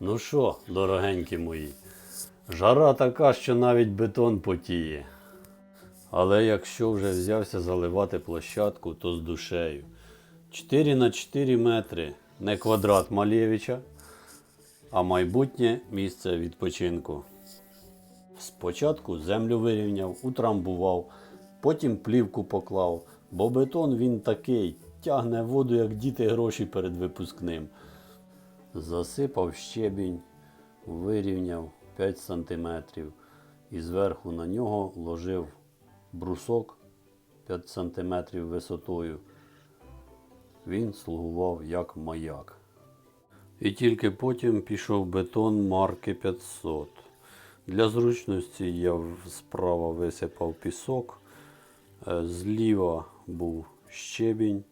Ну що, дорогенькі мої, жара така, що навіть бетон потіє. Але якщо вже взявся заливати площадку, то з душею. 4 на 4 метри, не квадрат Малєвича, а майбутнє місце відпочинку. Спочатку землю вирівняв, утрамбував, потім плівку поклав, бо бетон він такий, тягне воду, як діти гроші перед випускним. Засипав щебінь, вирівняв 5 см і зверху на нього ложив брусок 5 см висотою. Він слугував як маяк. І тільки потім пішов бетон марки 500. Для зручності я справа висипав пісок, е, зліва був щебінь.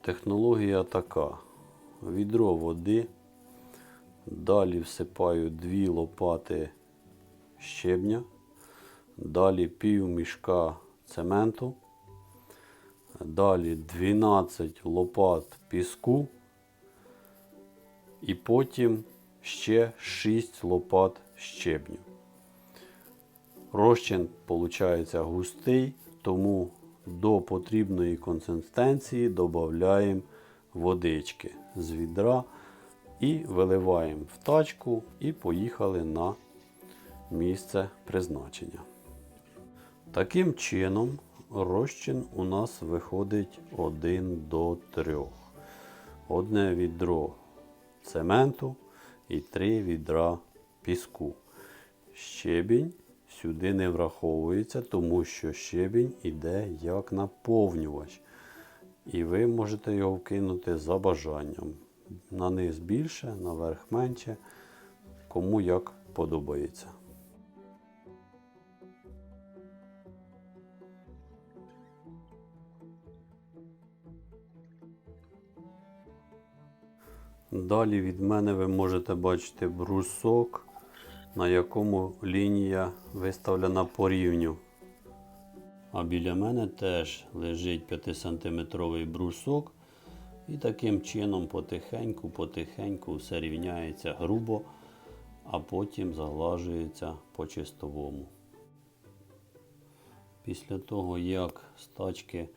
Технологія така. Відро води. Далі всипаю дві лопати щебня. Далі пів мішка цементу. Далі 12 лопат піску. І потім ще 6 лопат щебню. Розчин виходить густий, тому до потрібної консистенції додаємо водички з відра і виливаємо в тачку і поїхали на місце призначення. Таким чином, розчин у нас виходить 1 до 3. Одне відро цементу і 3 відра піску. Щебінь сюди не враховується, тому що щебінь іде як наповнювач. І ви можете його вкинути за бажанням. На низ більше, наверх менше, кому як подобається. Далі від мене ви можете бачити брусок, на якому лінія виставлена по рівню. А біля мене теж лежить 5-сантиметровий брусок. І таким чином потихеньку, потихеньку все рівняється грубо, а потім заглажується по чистовому. Після того, як з тачки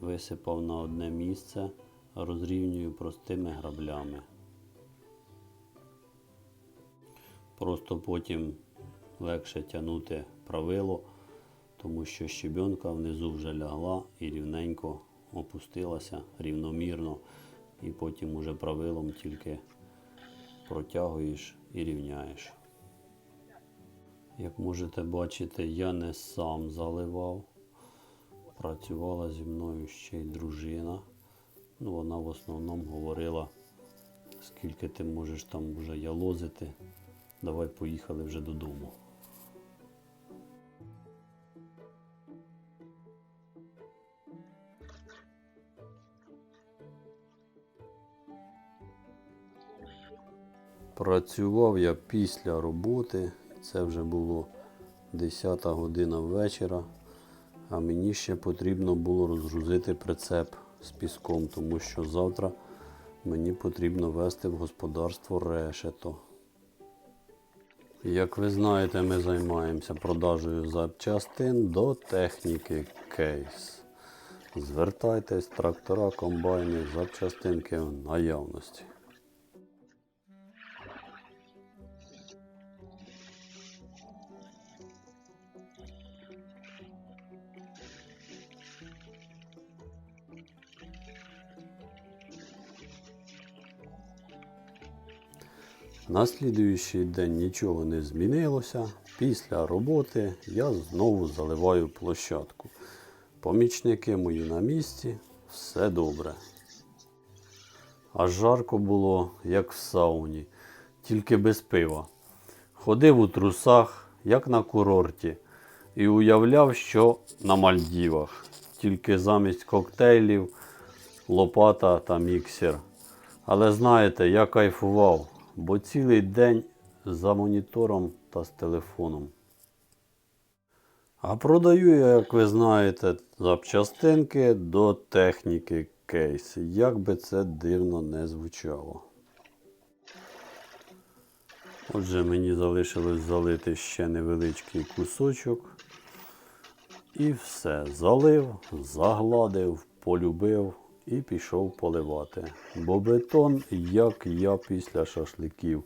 висипав на одне місце, розрівнюю простими граблями. Просто потім легше тягнути правило, тому що щебенка внизу вже лягла і рівненько опустилася рівномірно, і потім уже правилом тільки протягуєш і рівняєш. Як можете бачити, я не сам заливав. Працювала зі мною ще й дружина. Ну, вона в основному говорила, скільки ти можеш там вже ялозити. Давай поїхали вже додому. Працював я після роботи. Це вже було 10 година вечора. А мені ще потрібно було розгрузити прицеп з піском, тому що завтра мені потрібно вести в господарство решето. Як ви знаєте, ми займаємося продажею запчастин до техніки кейс. Звертайтесь, трактора, комбайни, запчастинки в наявності. На слідуючий день нічого не змінилося. Після роботи я знову заливаю площадку. Помічники мої на місці, все добре. А жарко було, як в сауні, тільки без пива. Ходив у трусах, як на курорті, і уявляв, що на Мальдівах. Тільки замість коктейлів, лопата та міксер. Але знаєте, я кайфував, бо цілий день за монітором та з телефоном. А продаю я, як ви знаєте, запчастинки до техніки кейс. Як би це дивно не звучало. Отже, мені залишилось залити ще невеличкий кусочок. І все. Залив, загладив, полюбив і пішов поливати. Бо бетон, як я після шашликів,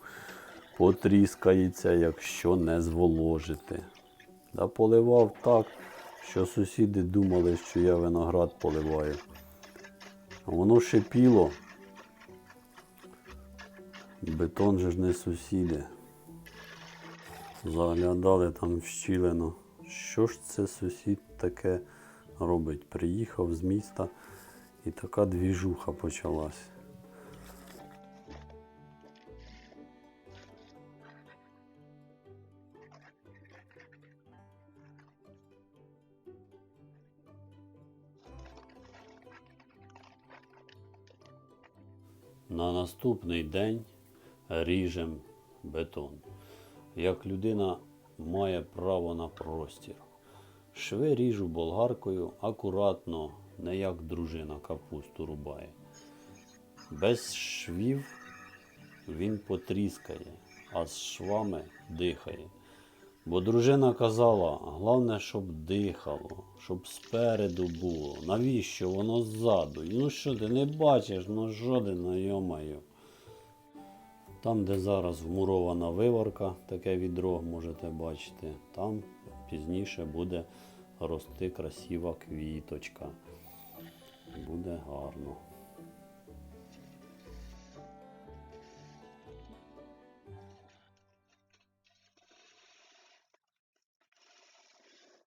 потріскається, якщо не зволожити. Та поливав так, що сусіди думали, що я виноград поливаю. Воно шипіло. Бетон же ж не сусіди. Заглядали там в щілину. Що ж це сусід таке робить? Приїхав з міста і така двіжуха почалась. На наступний день ріжем бетон. Як людина має право на простір. Шви ріжу болгаркою акуратно, не як дружина капусту рубає. Без швів він потріскає, а з швами дихає. Бо дружина казала, головне, щоб дихало, щоб спереду було. Навіщо воно ззаду? Ну що ти не бачиш, ну жоден, йомаю. Там, де зараз вмурована виварка, таке відро можете бачити, там пізніше буде рости красива квіточка. Буде гарно.